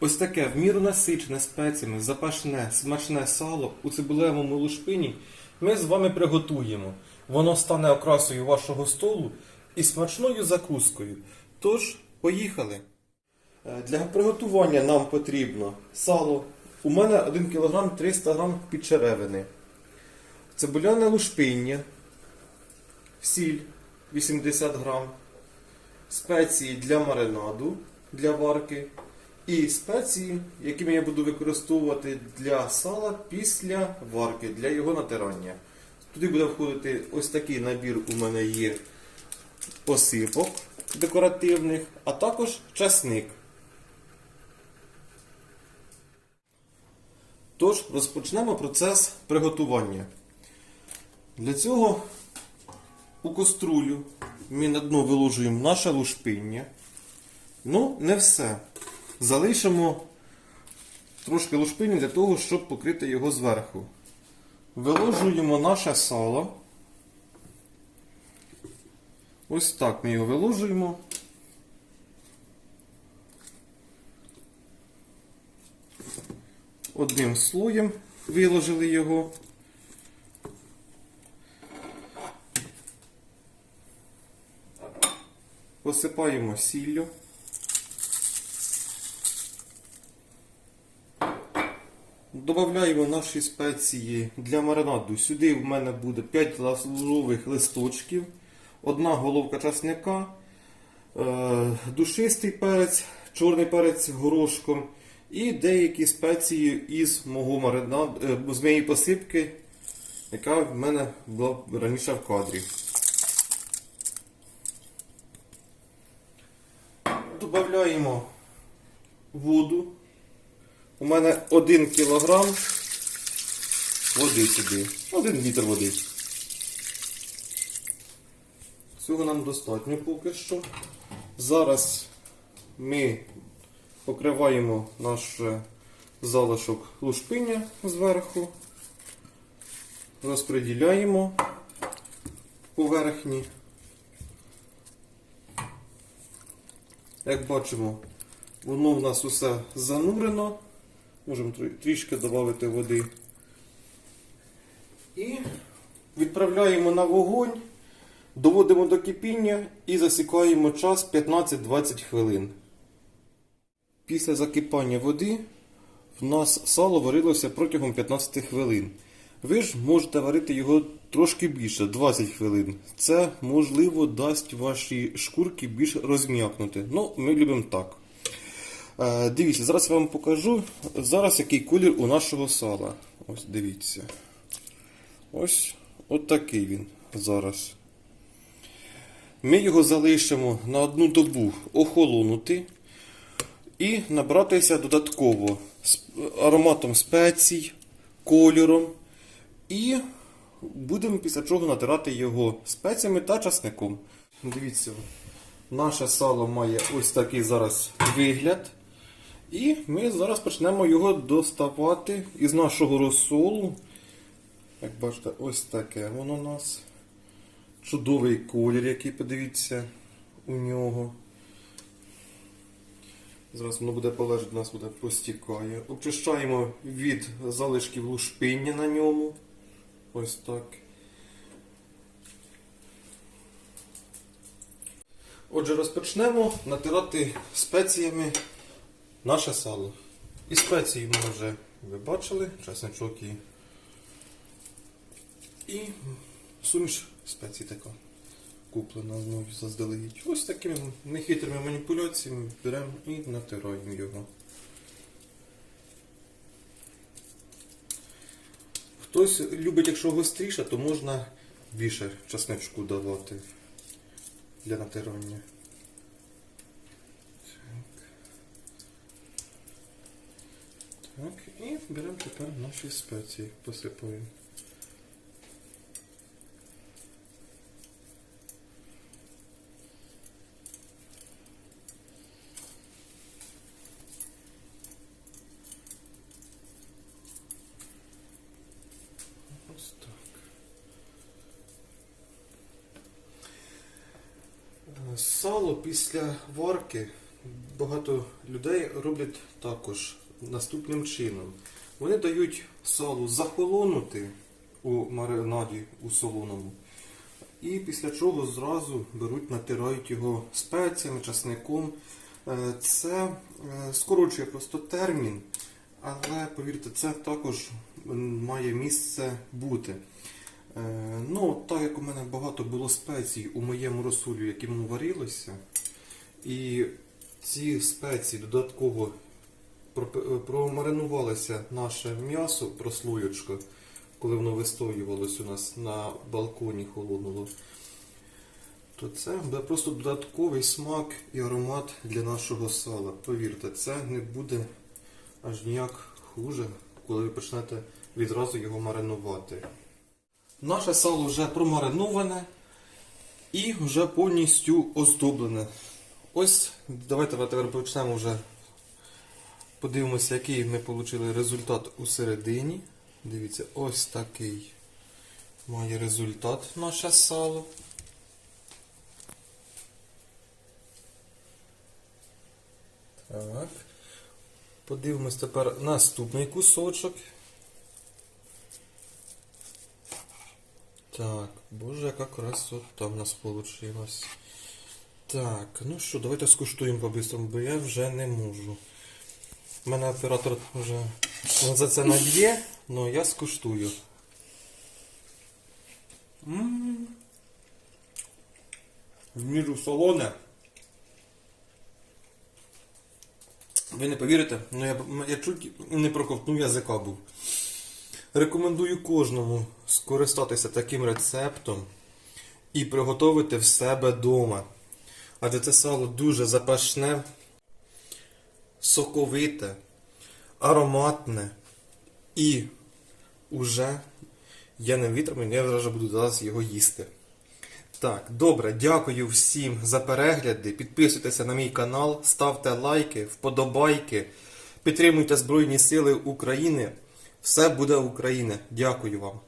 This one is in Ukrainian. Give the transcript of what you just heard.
Ось таке в міру насичене спеціями, запашне, смачне сало у цибулевому лушпині ми з вами приготуємо. Воно стане окрасою вашого столу і смачною закускою. Тож, поїхали. Е, Для приготування нам потрібно сало. У мене 1 кг 300 г підчеревини, цибуляне лушпиння, сіль 80 г, спеції для маринаду для варки і спеції, якими я буду використовувати для сала після варки, для його натирання. Туди буде входити ось такий набір у мене є посипок декоративних, а також часник. Тож розпочнемо процес приготування. Для цього у каструлю ми на дно виложуємо наше лушпиння. Ну, не все. Залишимо трошки лушпиння для того, щоб покрити його зверху. Виложуємо наше сало. Ось так ми його виложуємо. Одним слоєм виложили його. Посипаємо сіллю. Додаємо наші спеції для маринаду. Сюди в мене буде 5 лаврових листочків, одна головка часника, е, душистий перець, чорний перець горошком і деякі спеції із мого маринаду, е, з моєї посипки, яка в мене була раніше в кадрі. Додаємо воду. У мене 1 кілограм води сюди. 1 літр води. Цього нам достатньо поки що. Зараз ми покриваємо наш е, залишок лушпиння зверху, розподіляємо поверхні. Як бачимо, воно в нас усе занурено. Можемо трішки додати води. І відправляємо на вогонь, доводимо до кипіння і засікаємо час 15-20 хвилин. Після закипання води в нас сало варилося протягом 15 хвилин. Ви ж можете варити його трошки більше, 20 хвилин. Це, можливо, дасть ваші шкурки більш розм'якнути. Ну, ми любимо так. Е, Дивіться, зараз я вам покажу зараз який колір у нашого сала. Ось дивіться. Ось от він зараз. Ми його залишимо на одну добу охолонути і набратися додатково ароматом спецій, кольором. І будемо після чого натирати його спеціями та часником. Дивіться, наше сало має ось такий зараз вигляд. І ми зараз почнемо його доставати із нашого розсолу. Як бачите, ось таке воно у нас. Чудовий колір, який подивіться у нього. Зараз воно буде полежати, у нас буде постікає. Очищаємо від залишків лушпиння на ньому. Ось так. Отже, розпочнемо натирати спеціями наше сало. І спеції ми вже ви бачили, чесночок і, і суміш спецій така куплена мною заздалегідь. Ось такими нехитрими маніпуляціями беремо і натираємо його. Хтось любить, якщо гостріше, то можна більше часничку давати для натирання. Так, і беремо тепер наші спеції, посипаємо. Ось так. Сало після варки багато людей роблять також наступним чином. Вони дають салу захолонути у маринаді у солоному. І після чого зразу беруть, натирають його спеціями, часником. Е, Це е, скорочує просто термін, але повірте, це також має місце бути. Е, Ну, так як у мене багато було спецій у моєму розсолі, яким варилося, і ці спеції додатково промаринувалося наше м'ясо, прослоєчка, коли воно вистоювалось у нас на балконі холодного, то це буде просто додатковий смак і аромат для нашого сала. Повірте, це не буде аж ніяк хуже, коли ви почнете відразу його маринувати. Наше сало вже промариноване і вже повністю оздоблене. Ось, давайте тепер почнемо вже подивимося, який ми отримали результат у середині. Дивіться, ось такий має результат наше сало. Так. Подивимось тепер наступний кусочок. Так, боже, яка красота в нас вийшла. Так, ну що, давайте скуштуємо по-бистрому, бо я вже не можу. Мене оператор вже за це наб'є, але я скуштую. М. В міру солоне. Ви не повірите, ну я, я чуть не проковтнув язика був. Рекомендую кожному скористатися таким рецептом і приготувати в себе вдома. Адже це сало дуже запашне, соковите, ароматне і уже я не витримаю, я вже буду зараз його їсти. Так, добре, дякую всім за перегляди. Підписуйтеся на мій канал, ставте лайки, вподобайки, підтримуйте Збройні Сили України. Все буде Україна. Дякую вам.